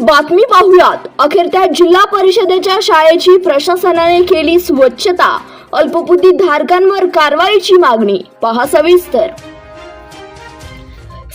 बातमी पाहुयात. अखेर त्या जिल्हा परिषदेच्या शाळेची प्रशासनाने केली स्वच्छता अल्पबुद्धी धारकांवर कारवाईची मागणी. पहा सविस्तर.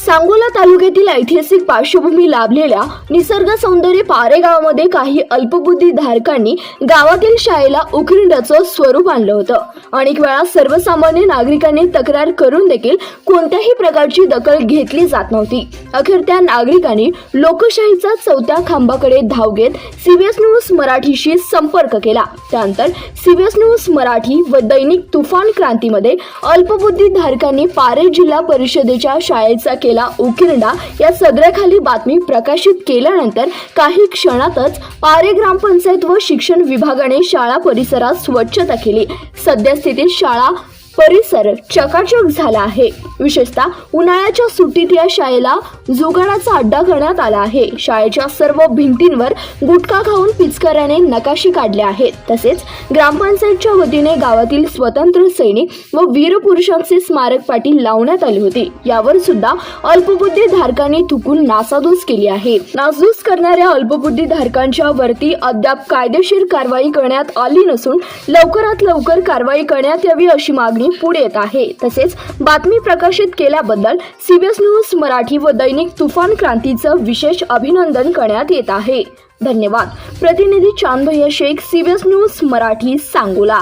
सांगोला तालुक्यातील ऐतिहासिक पार्श्वभूमी लाभलेल्या निसर्ग सौंदर्य पारे गावामध्ये काही अल्पबुद्धी धारकांनी गावातील शाळेला उखिंडाचं स्वरूप आणलं होतं. अनेक वेळा सर्वसामान्य नागरिकांनी तक्रार करून देखील कोणत्याही प्रकारची दखल घेतली जात नव्हती. अखेर त्या नागरिकांनी लोकशाहीचा चौथ्या खांबाकडे धाव घेत सीबीएस न्यूज मराठीशी संपर्क केला. त्यानंतर सीबीएस न्यूज मराठी व दैनिक तुफान क्रांतीमध्ये अल्पबुद्धी धारकांनी पारे जिल्हा परिषदेच्या शाळेचा केला. उकिरडा या सदराखाली बातमी प्रकाशित केल्यानंतर काही क्षणातच पारे ग्रामपंचायत व शिक्षण विभागाने शाळा परिसरात स्वच्छता केली. सद्यस्थितीत शाळा परिसर चकाचक झाला आहे. विशेषतः उन्हाळ्याच्या सुट्टीत या शाळेला जुगाडाचा अड्डा करण्यात आला आहे. शाळेच्या सर्व भिंतींवर गुटखा खाऊन पिचकऱ्याने नकाशी काढले आहेत. तसेच ग्रामपंचायतच्या वतीने गावातील स्वतंत्र सैनिक व वीर पुरुषांचे स्मारक पाटील लावण्यात आली होती. यावर सुद्धा अल्पबुद्धी धारकांनी थुकून नासाधूस केली आहे. नासधूस करणाऱ्या अल्पबुद्धी धारकांच्या वरती अद्याप कायदेशीर कारवाई करण्यात आली नसून लवकरात लवकर कारवाई करण्यात यावी अशी मागणी पुढे येत आहे. तसेच बातमी प्रकार प्रकाशित केल्याबद्दल सीबीएस न्यूज मराठी व दैनिक तुफान क्रांतीचं विशेष अभिनंदन करण्यात येत आहे. धन्यवाद. प्रतिनिधी चांदभैया शेख सीबीएस न्यूज मराठी सांगोला.